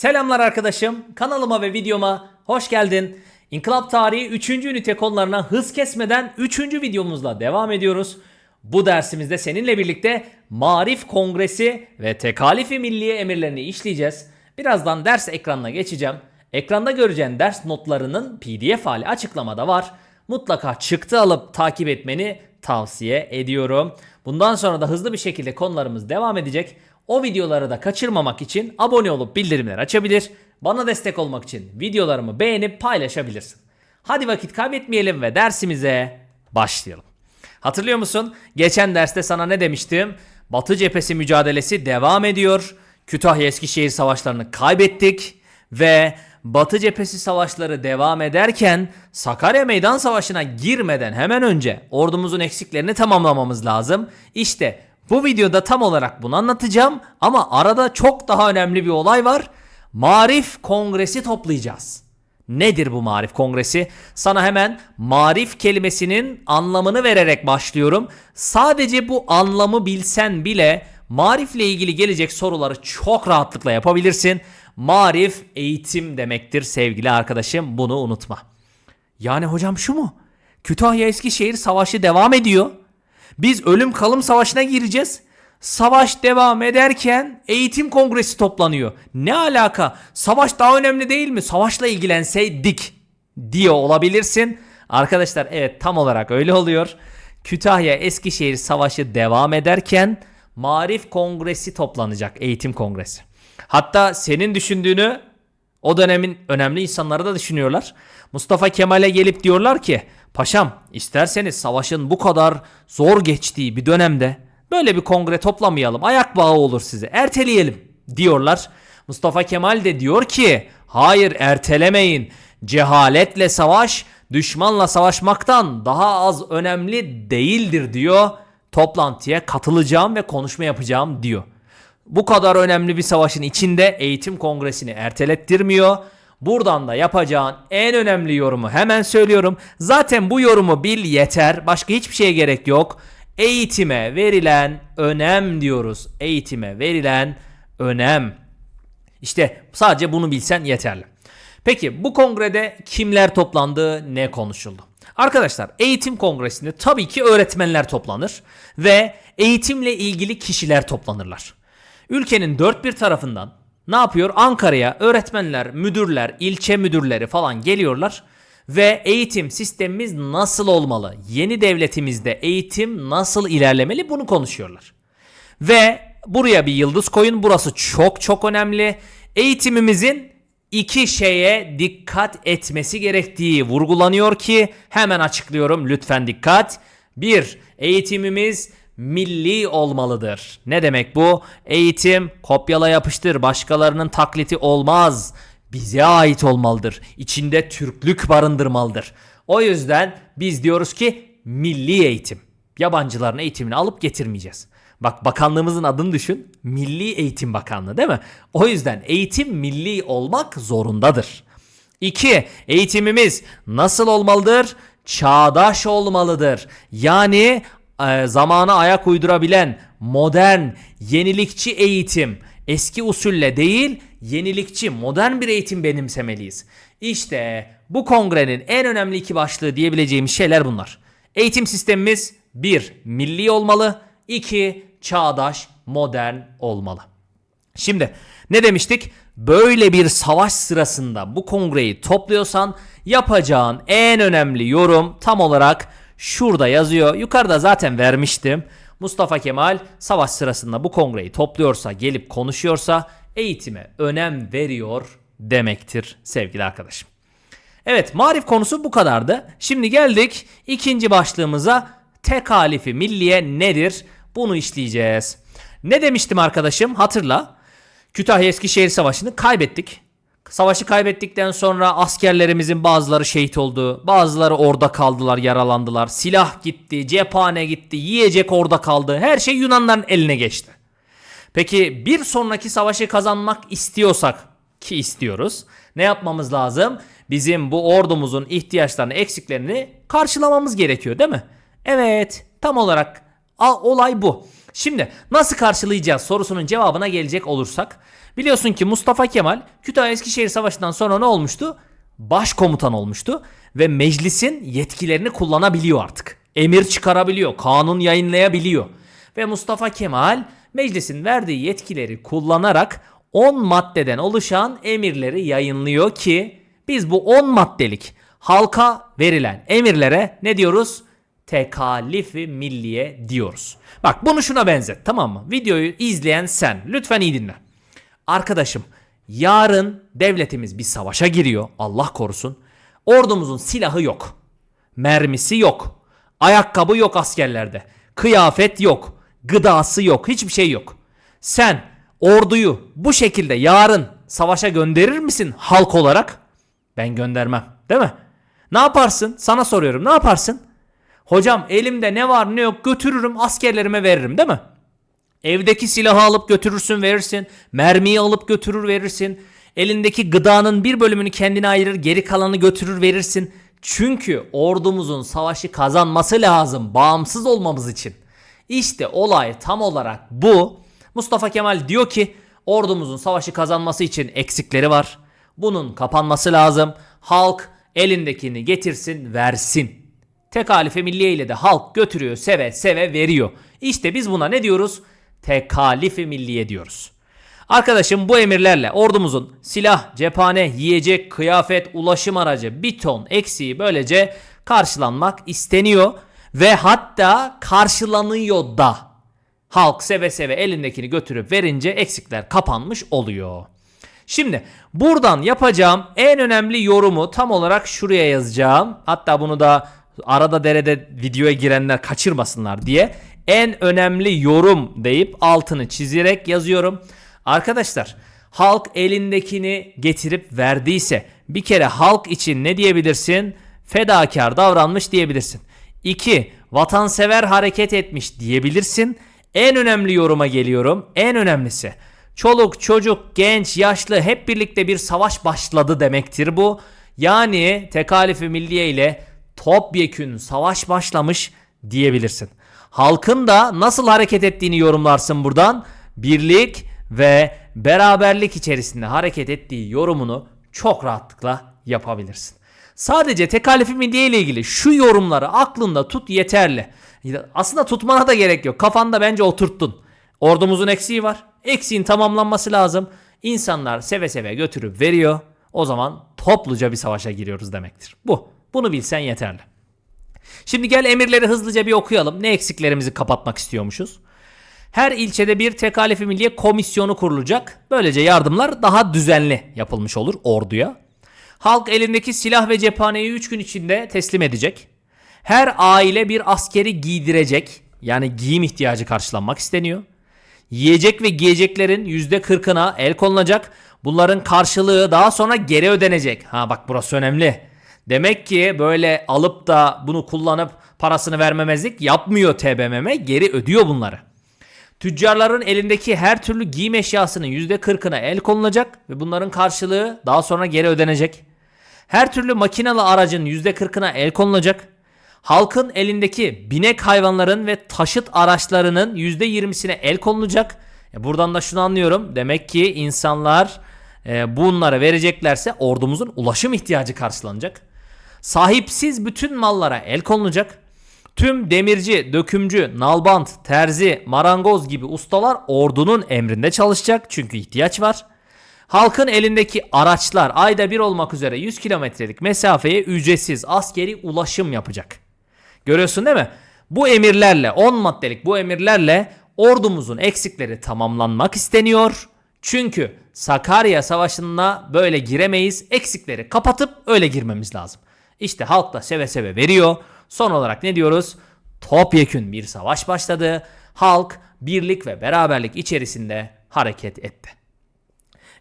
Selamlar arkadaşım. Kanalıma ve videoma hoş geldin. İnkılap Tarihi 3. ünite konularına hız kesmeden 3. videomuzla devam ediyoruz. Bu dersimizde seninle birlikte Marif Kongresi ve Tekalifi Milliye emirlerini işleyeceğiz. Birazdan ders ekranına geçeceğim. Ekranda göreceğin ders notlarının pdf hali açıklamada var. Mutlaka çıktı alıp takip etmeni tavsiye ediyorum. Bundan sonra da hızlı bir şekilde konularımız devam edecek. O videoları da kaçırmamak için abone olup bildirimleri açabilir. Bana destek olmak için videolarımı beğenip paylaşabilirsin. Hadi vakit kaybetmeyelim ve dersimize başlayalım. Hatırlıyor musun? Geçen derste sana ne demiştim? Batı cephesi mücadelesi devam ediyor. Kütahya Eskişehir savaşlarını kaybettik ve Batı cephesi savaşları devam ederken Sakarya Meydan Savaşı'na girmeden hemen önce ordumuzun eksiklerini tamamlamamız lazım. İşte bu videoda tam olarak bunu anlatacağım ama arada çok daha önemli bir olay var. Marif Kongresi toplayacağız. Nedir bu Marif Kongresi? Sana hemen marif kelimesinin anlamını vererek başlıyorum. Sadece bu anlamı bilsen bile marifle ilgili gelecek soruları çok rahatlıkla yapabilirsin. Marif eğitim demektir sevgili arkadaşım. Bunu unutma. Yani hocam şu mu? Kütahya Eskişehir savaşı devam ediyor. Biz ölüm kalım savaşına gireceğiz. Savaş devam ederken eğitim kongresi toplanıyor. Ne alaka? Savaş daha önemli değil mi? Savaşla ilgilenseydik diye olabilirsin. Arkadaşlar evet tam olarak öyle oluyor. Kütahya Eskişehir savaşı devam ederken Marif Kongresi toplanacak. Eğitim kongresi. Hatta senin düşündüğünü o dönemin önemli insanları da düşünüyorlar. Mustafa Kemal'e gelip diyorlar ki Paşam isterseniz savaşın bu kadar zor geçtiği bir dönemde böyle bir kongre toplamayalım ayak bağı olur size erteleyelim diyorlar. Mustafa Kemal de diyor ki hayır ertelemeyin cehaletle savaş düşmanla savaşmaktan daha az önemli değildir diyor. Toplantıya katılacağım ve konuşma yapacağım diyor. Bu kadar önemli bir savaşın içinde eğitim kongresini ertelettirmiyor. Buradan da yapacağın en önemli yorumu hemen söylüyorum. Zaten bu yorumu bil yeter. Başka hiçbir şeye gerek yok. Eğitime verilen önem diyoruz. Eğitime verilen önem. İşte sadece bunu bilsen yeterli. Peki bu kongrede kimler toplandı, ne konuşuldu? Arkadaşlar eğitim kongresinde tabii ki öğretmenler toplanır ve eğitimle ilgili kişiler toplanırlar. Ülkenin dört bir tarafından ne yapıyor? Ankara'ya öğretmenler, müdürler, ilçe müdürleri falan geliyorlar ve eğitim sistemimiz nasıl olmalı? Yeni devletimizde eğitim nasıl ilerlemeli? Bunu konuşuyorlar. Ve buraya bir yıldız koyun. Burası çok çok önemli. Eğitimimizin iki şeye dikkat etmesi gerektiği vurgulanıyor ki hemen açıklıyorum lütfen dikkat. Bir, eğitimimiz milli olmalıdır. Ne demek bu? Eğitim kopyala yapıştır başkalarının taklidi olmaz. Bize ait olmalıdır. İçinde Türklük barındırmalıdır. O yüzden biz diyoruz ki milli eğitim. Yabancıların eğitimini alıp getirmeyeceğiz. Bak bakanlığımızın adını düşün. Milli Eğitim Bakanlığı değil mi? O yüzden eğitim milli olmak zorundadır. 2. Eğitimimiz nasıl olmalıdır? Çağdaş olmalıdır. Yani e, zamana ayak uydurabilen modern, yenilikçi eğitim, eski usulle değil, yenilikçi, modern bir eğitim benimsemeliyiz. İşte bu kongrenin en önemli iki başlığı diyebileceğimiz şeyler bunlar. Eğitim sistemimiz 1. Milli olmalı. 2. Çağdaş, modern olmalı. Şimdi ne demiştik? Böyle bir savaş sırasında bu kongreyi topluyorsan yapacağın en önemli yorum tam olarak şurada yazıyor. Yukarıda zaten vermiştim. Mustafa Kemal savaş sırasında bu kongreyi topluyorsa, gelip konuşuyorsa eğitime önem veriyor demektir sevgili arkadaşım. Evet marif konusu bu kadardı. Şimdi geldik ikinci başlığımıza tekalifi milliye nedir? Bunu işleyeceğiz. Ne demiştim arkadaşım hatırla. Kütahya Eskişehir Savaşı'nı kaybettik. Savaşı kaybettikten sonra askerlerimizin bazıları şehit oldu. Bazıları orada kaldılar, yaralandılar. Silah gitti, cephane gitti, yiyecek orada kaldı. Her şey Yunanların eline geçti. Peki bir sonraki savaşı kazanmak istiyorsak ki istiyoruz. Ne yapmamız lazım? Bizim bu ordumuzun ihtiyaçlarını, eksiklerini karşılamamız gerekiyor değil mi? Evet, tam olarak olay bu. Şimdi nasıl karşılayacağız sorusunun cevabına gelecek olursak Biliyorsun ki Mustafa Kemal Kütahya Eskişehir Savaşı'ndan sonra ne olmuştu? Başkomutan olmuştu ve meclisin yetkilerini kullanabiliyor artık. Emir çıkarabiliyor, kanun yayınlayabiliyor. Ve Mustafa Kemal meclisin verdiği yetkileri kullanarak 10 maddeden oluşan emirleri yayınlıyor ki biz bu 10 maddelik halka verilen emirlere ne diyoruz? Tekalifi milliye diyoruz. Bak bunu şuna benzet tamam mı? Videoyu izleyen sen lütfen iyi dinle. Arkadaşım yarın devletimiz bir savaşa giriyor Allah korusun. Ordumuzun silahı yok. Mermisi yok. Ayakkabı yok askerlerde. Kıyafet yok. Gıdası yok. Hiçbir şey yok. Sen orduyu bu şekilde yarın savaşa gönderir misin halk olarak? Ben göndermem. Değil mi? Ne yaparsın? Sana soruyorum. Ne yaparsın? Hocam elimde ne var ne yok götürürüm askerlerime veririm değil mi? Evdeki silahı alıp götürürsün verirsin. Mermiyi alıp götürür verirsin. Elindeki gıdanın bir bölümünü kendine ayırır geri kalanı götürür verirsin. Çünkü ordumuzun savaşı kazanması lazım bağımsız olmamız için. İşte olay tam olarak bu. Mustafa Kemal diyor ki ordumuzun savaşı kazanması için eksikleri var. Bunun kapanması lazım. Halk elindekini getirsin versin. Tekalife milliye ile de halk götürüyor seve seve veriyor. İşte biz buna ne diyoruz? Tekalife milliye diyoruz. Arkadaşım bu emirlerle ordumuzun silah, cephane, yiyecek, kıyafet, ulaşım aracı bir ton eksiği böylece karşılanmak isteniyor ve hatta karşılanıyor da. Halk seve seve elindekini götürüp verince eksikler kapanmış oluyor. Şimdi buradan yapacağım en önemli yorumu tam olarak şuraya yazacağım. Hatta bunu da arada derede videoya girenler kaçırmasınlar diye en önemli yorum deyip altını çizerek yazıyorum. Arkadaşlar halk elindekini getirip verdiyse bir kere halk için ne diyebilirsin? Fedakar davranmış diyebilirsin. 2. Vatansever hareket etmiş diyebilirsin. En önemli yoruma geliyorum. En önemlisi. Çoluk, çocuk, genç, yaşlı hep birlikte bir savaş başladı demektir bu. Yani tekalifi milliye ile topyekün savaş başlamış diyebilirsin. Halkın da nasıl hareket ettiğini yorumlarsın buradan. Birlik ve beraberlik içerisinde hareket ettiği yorumunu çok rahatlıkla yapabilirsin. Sadece tekalifi milliye ile ilgili şu yorumları aklında tut yeterli. Aslında tutmana da gerek yok. Kafanda bence oturttun. Ordumuzun eksiği var. Eksiğin tamamlanması lazım. İnsanlar seve seve götürüp veriyor. O zaman topluca bir savaşa giriyoruz demektir. Bu. Bunu bilsen yeterli. Şimdi gel emirleri hızlıca bir okuyalım. Ne eksiklerimizi kapatmak istiyormuşuz? Her ilçede bir tekalifi milliye komisyonu kurulacak. Böylece yardımlar daha düzenli yapılmış olur orduya. Halk elindeki silah ve cephaneyi 3 gün içinde teslim edecek. Her aile bir askeri giydirecek. Yani giyim ihtiyacı karşılanmak isteniyor. Yiyecek ve giyeceklerin %40'ına el konulacak. Bunların karşılığı daha sonra geri ödenecek. Ha bak burası önemli. Demek ki böyle alıp da bunu kullanıp parasını vermemezlik yapmıyor TBMM. Geri ödüyor bunları. Tüccarların elindeki her türlü giyim eşyasının %40'ına el konulacak ve bunların karşılığı daha sonra geri ödenecek. Her türlü makinalı aracın %40'ına el konulacak. Halkın elindeki binek hayvanların ve taşıt araçlarının %20'sine el konulacak. E buradan da şunu anlıyorum. Demek ki insanlar e, bunlara vereceklerse ordumuzun ulaşım ihtiyacı karşılanacak. Sahipsiz bütün mallara el konulacak. Tüm demirci, dökümcü, nalbant, terzi, marangoz gibi ustalar ordunun emrinde çalışacak çünkü ihtiyaç var. Halkın elindeki araçlar ayda bir olmak üzere 100 kilometrelik mesafeye ücretsiz askeri ulaşım yapacak. Görüyorsun değil mi? Bu emirlerle 10 maddelik bu emirlerle ordumuzun eksikleri tamamlanmak isteniyor. Çünkü Sakarya Savaşı'na böyle giremeyiz. Eksikleri kapatıp öyle girmemiz lazım. İşte halk da seve seve veriyor. Son olarak ne diyoruz? Topyekün bir savaş başladı. Halk birlik ve beraberlik içerisinde hareket etti.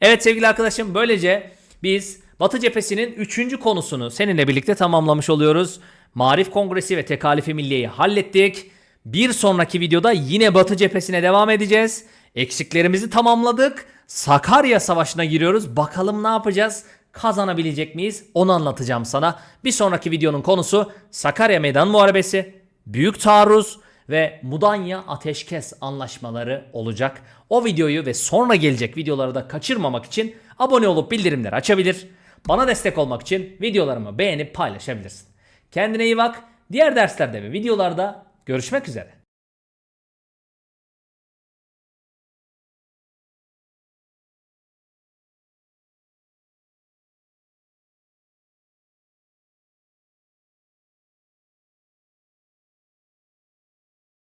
Evet sevgili arkadaşım böylece biz Batı cephesinin 3. konusunu seninle birlikte tamamlamış oluyoruz. Marif Kongresi ve Tekalifi Milliye'yi hallettik. Bir sonraki videoda yine Batı cephesine devam edeceğiz. Eksiklerimizi tamamladık. Sakarya Savaşı'na giriyoruz. Bakalım ne yapacağız? Kazanabilecek miyiz? Onu anlatacağım sana. Bir sonraki videonun konusu Sakarya Meydan Muharebesi, Büyük Taarruz ve Mudanya ateşkes anlaşmaları olacak. O videoyu ve sonra gelecek videoları da kaçırmamak için abone olup bildirimleri açabilir. Bana destek olmak için videolarımı beğenip paylaşabilirsin. Kendine iyi bak. Diğer derslerde ve videolarda görüşmek üzere.